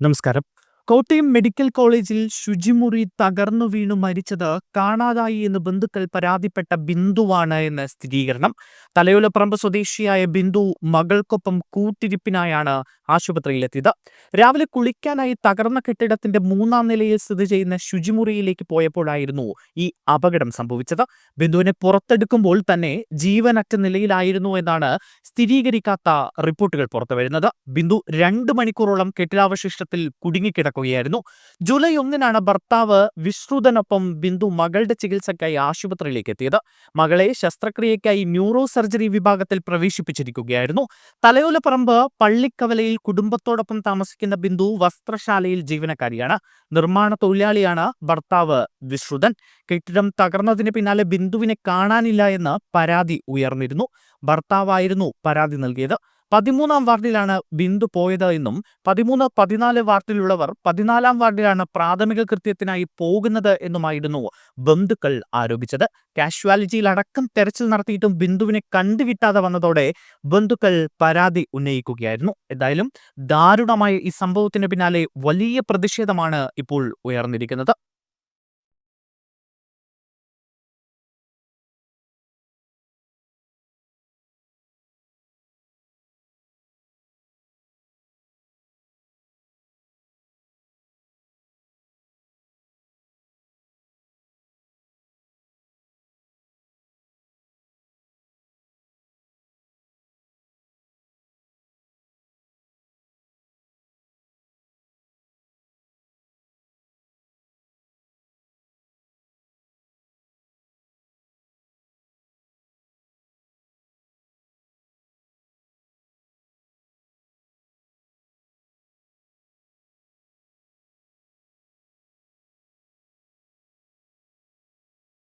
നമസ്കാരം. കോട്ടയം മെഡിക്കൽ കോളേജിൽ ശുചിമുറി തകർന്നു വീണു മരിച്ചത് കാണാതായി എന്ന് ബന്ധുക്കൾ പരാതിപ്പെട്ട ബിന്ദുവാണ് എന്ന സ്ഥിരീകരണം. തലയോലപ്പറമ്പ് സ്വദേശിയായ ബിന്ദു മകൾക്കൊപ്പം കൂട്ടിരിപ്പിനായാണ് ആശുപത്രിയിലെത്തിയത്. രാവിലെ കുളിക്കാനായി തകർന്ന കെട്ടിടത്തിന്റെ മൂന്നാം നിലയിൽ സ്ഥിതി ചെയ്യുന്ന ശുചിമുറിയിലേക്ക് പോയപ്പോഴായിരുന്നു ഈ അപകടം സംഭവിച്ചത്. ബിന്ദുവിനെ പുറത്തെടുക്കുമ്പോൾ തന്നെ ജീവനറ്റ നിലയിലായിരുന്നു എന്നാണ് സ്ഥിരീകരിക്കാത്ത റിപ്പോർട്ടുകൾ പുറത്തുവരുന്നത്. ബിന്ദു രണ്ട് മണിക്കൂറോളം കെട്ടിടാവശിഷ്ടത്തിൽ കുടുങ്ങിക്കിടക്കുകയായിരുന്നു ജൂലൈ ഒന്നിനാണ് ഭർത്താവ് വിശ്രുതനൊപ്പം ബിന്ദു മകളുടെ ചികിത്സക്കായി ആശുപത്രിയിലേക്ക് എത്തിയത്. മകളെ ശസ്ത്രക്രിയയ്ക്കായി ന്യൂറോ സർജറി വിഭാഗത്തിൽ പ്രവേശിപ്പിച്ചിരിക്കുകയായിരുന്നു. തലയോലപ്പറമ്പ് പള്ളിക്കവലയിൽ കുടുംബത്തോടൊപ്പം താമസിക്കുന്ന ബിന്ദു വസ്ത്രശാലയിൽ ജീവനക്കാരിയാണ്. നിർമ്മാണ തൊഴിലാളിയാണ് ഭർത്താവ് വിശ്രുതൻ. കെട്ടിടം തകർന്നതിന് പിന്നാലെ ബിന്ദുവിനെ കാണാനില്ല എന്ന് പരാതി ഉയർന്നിരുന്നു. ഭർത്താവായിരുന്നു പരാതി നൽകിയത്. പതിമൂന്നാം വാർഡിലാണ് ബിന്ദു പോയത് എന്നും പതിമൂന്ന് പതിനാല് വാർഡിലുള്ളവർ പതിനാലാം വാർഡിലാണ് പ്രാഥമിക കൃത്യത്തിനായി പോകുന്നത് എന്നുമായിരുന്നു ബന്ധുക്കൾ ആരോപിച്ചത്. കാഷ്വാലിറ്റിയിൽ അടക്കം തെരച്ചിൽ നടത്തിയിട്ടും ബിന്ദുവിനെ കണ്ടുകിട്ടാതെ വന്നതോടെ ബന്ധുക്കൾ പരാതി ഉന്നയിക്കുകയായിരുന്നു. എന്തായാലും ദാരുണമായ ഈ സംഭവത്തിന് പിന്നാലെ വലിയ പ്രതിഷേധമാണ് ഇപ്പോൾ ഉയർന്നിരിക്കുന്നത്.